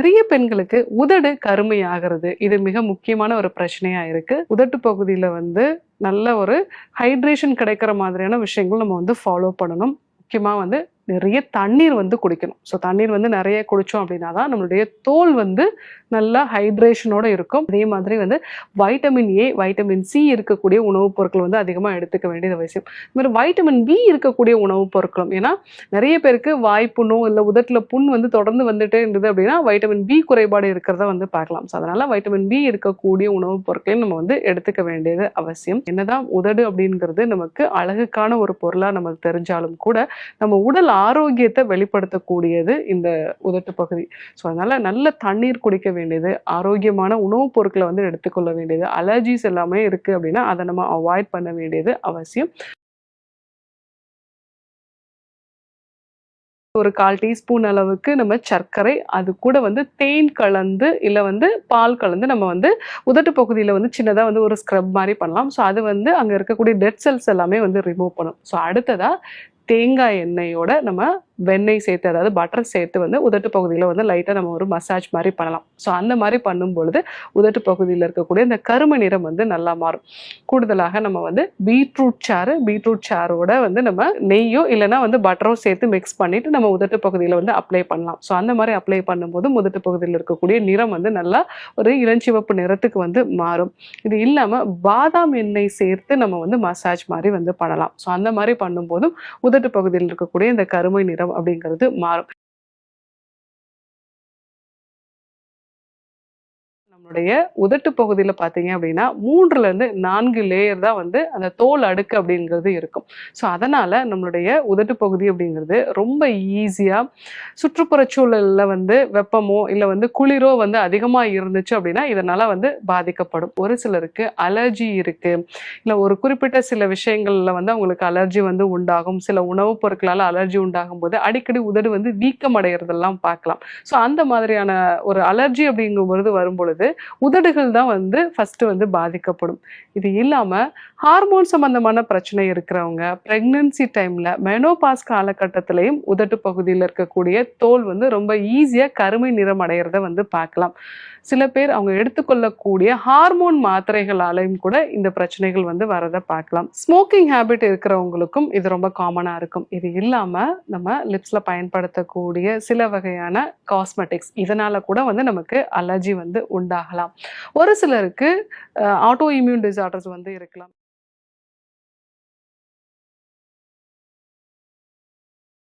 நிறைய பெண்களுக்கு உதடு கருமையாகிறது. இது மிக முக்கியமான ஒரு பிரச்சனையா இருக்கு. உதட்டு பகுதியில வந்து நல்ல ஒரு ஹைட்ரேஷன் கிடைக்கிற மாதிரியான விஷயங்கள் நம்ம வந்து ஃபாலோ பண்ணணும். முக்கியமாக வந்து நிறைய தண்ணீர் வந்து குடிக்கணும். ஸோ தண்ணீர் வந்து நிறைய குடித்தோம் அப்படின்னா தான் நம்மளுடைய தோல் வந்து நல்லா ஹைட்ரேஷனோடு இருக்கும். அதே மாதிரி வந்து வைட்டமின் ஏ வைட்டமின் சி இருக்கக்கூடிய உணவுப் பொருட்கள் வந்து அதிகமாக எடுத்துக்க வேண்டியது அவசியம். இது மாதிரி வைட்டமின் பி இருக்கக்கூடிய உணவுப் பொருட்களும் ஏன்னா நிறைய பேருக்கு வாய்ப்புண்ணோ இல்லை உதட்டில் புண் வந்து தொடர்ந்து வந்துட்டே இருந்தது அப்படின்னா வைட்டமின் பி குறைபாடு இருக்கிறத வந்து பார்க்கலாம். ஸோ அதனால் வைட்டமின் பி இருக்கக்கூடிய உணவுப் பொருட்களையும் நம்ம வந்து எடுத்துக்க வேண்டியது அவசியம். என்னதான் உதடு அப்படிங்கிறது நமக்கு அழகுக்கான ஒரு பொருளாக நமக்கு தெரிஞ்சாலும் கூட நம்ம உடல் ஆரோக்கியத்தை வெளிப்படுத்தக்கூடியது இந்த உதட்டு பகுதி. ஸோ அதனால நல்ல தண்ணீர் குடிக்க வேண்டியது ஆரோக்கியமான உணவுப் பொருட்களை வந்து எடுத்துக்கொள்ள வேண்டியது அலர்ஜிஸ் எல்லாமே இருக்கு அப்படின்னா அதை நம்ம அவாய்ட் பண்ண வேண்டியது அவசியம். ஒரு கால் டீஸ்பூன் அளவுக்கு நம்ம சர்க்கரை அது கூட வந்து தேன் கலந்து இல்லை வந்து பால் கலந்து நம்ம வந்து உதட்டு பகுதியில் வந்து சின்னதாக வந்து ஒரு ஸ்க்ரப் மாதிரி பண்ணலாம். ஸோ அது வந்து அங்கே இருக்கக்கூடிய டெட் செல்ஸ் எல்லாமே வந்து ரிமூவ் பண்ணும் ஸோ அடுத்ததாக தேங்காய் எண்ணெயோட நம்ம வெண்ணெய் சேர்த்து அதாவது பட்டர் சேர்த்து வந்து உதட்டு பகுதியில் வந்து லைட்டாக நம்ம ஒரு மசாஜ் மாதிரி பண்ணலாம். ஸோ அந்த மாதிரி பண்ணும் பொழுது உதட்டு பகுதியில் இருக்கக்கூடிய இந்த கரும நிறம் வந்து நல்லா மாறும். கூடுதலாக நம்ம வந்து பீட்ரூட் சாறு பீட்ரூட் சாரோட வந்து நம்ம நெய்யோ இல்லைன்னா வந்து பட்டரோ சேர்த்து மிக்ஸ் பண்ணிட்டு நம்ம உதட்டு பகுதியில் வந்து அப்ளை பண்ணலாம். ஸோ அந்த மாதிரி அப்ளை பண்ணும்போது உதட்டு பகுதியில் இருக்கக்கூடிய நிறம் வந்து நல்லா ஒரு இளஞ்சிவப்பு நிறத்துக்கு வந்து மாறும். இது இல்லாமல் பாதாம் எண்ணெய் சேர்த்து நம்ம வந்து மசாஜ் மாதிரி வந்து பண்ணலாம். ஸோ அந்த மாதிரி பண்ணும்போதும் உதட்டு பகுதியில் இருக்கக்கூடிய இந்த கருமை நிறம் அப்படிங்கிறது மாறும். நம்மளுடைய உதட்டு பகுதியில் பார்த்தீங்க அப்படின்னா மூன்றுலேருந்து நான்கு லேயர் தான் வந்து அந்த தோல் அடுக்கு அப்படிங்கிறது இருக்கும். ஸோ அதனால் நம்மளுடைய உதட்டு பகுதி அப்படிங்கிறது ரொம்ப ஈஸியாக சுற்றுப்புற சூழலில் வந்து வெப்பமோ இல்லை வந்து குளிரோ வந்து அதிகமாக இருந்துச்சு அப்படின்னா இதனால் வந்து பாதிக்கப்படும். ஒரு சிலருக்கு அலர்ஜி இருக்குது இல்லை ஒரு குறிப்பிட்ட சில விஷயங்களில் வந்து அவங்களுக்கு அலர்ஜி வந்து உண்டாகும். சில உணவுப் பொருட்களால் அலர்ஜி உண்டாகும் போது அடிக்கடி உதடு வந்து வீக்கம் அடைகிறதெல்லாம் பார்க்கலாம். ஸோ அந்த மாதிரியான ஒரு அலர்ஜி அப்படிங்கும்பொழுது பொழுது வருது உதடுகள் தான் வந்து ஃபர்ஸ்ட் வந்து பாதிக்கப்படும். இது இல்லாம ஹார்மோன் சம்பந்தமான பிரச்சனை இருக்கிறவங்க ப்ரெக்னன்சி டைம்ல மெனோபாஸ் காலகட்டத்திலையும் உதட்டு பகுதியில் இருக்கக்கூடிய தோல் வந்து ரொம்ப ஈஸியா கருமை நிறம் அடையிறத வந்து பார்க்கலாம். சில பேர் அவங்க எடுத்துக்கொள்ளக்கூடிய ஹார்மோன் மாத்திரைகளாலையும் கூட இந்த பிரச்சனைகள் வந்து வரதை பார்க்கலாம். ஸ்மோக்கிங் ஹேபிட் இருக்கிறவங்களுக்கும் இது ரொம்ப காமனா இருக்கும். இது இல்லாம நம்ம லிப்ஸ்ல பயன்படுத்தக்கூடிய சில வகையான காஸ்மெட்டிக்ஸ் இதனால கூட வந்து நமக்கு அலர்ஜி வந்து உண்டு உண்டாகலாம். ஒரு சிலருக்கு ஆட்டோ இம்யூன் டிசார்டர்ஸ் வந்து இருக்கலாம்.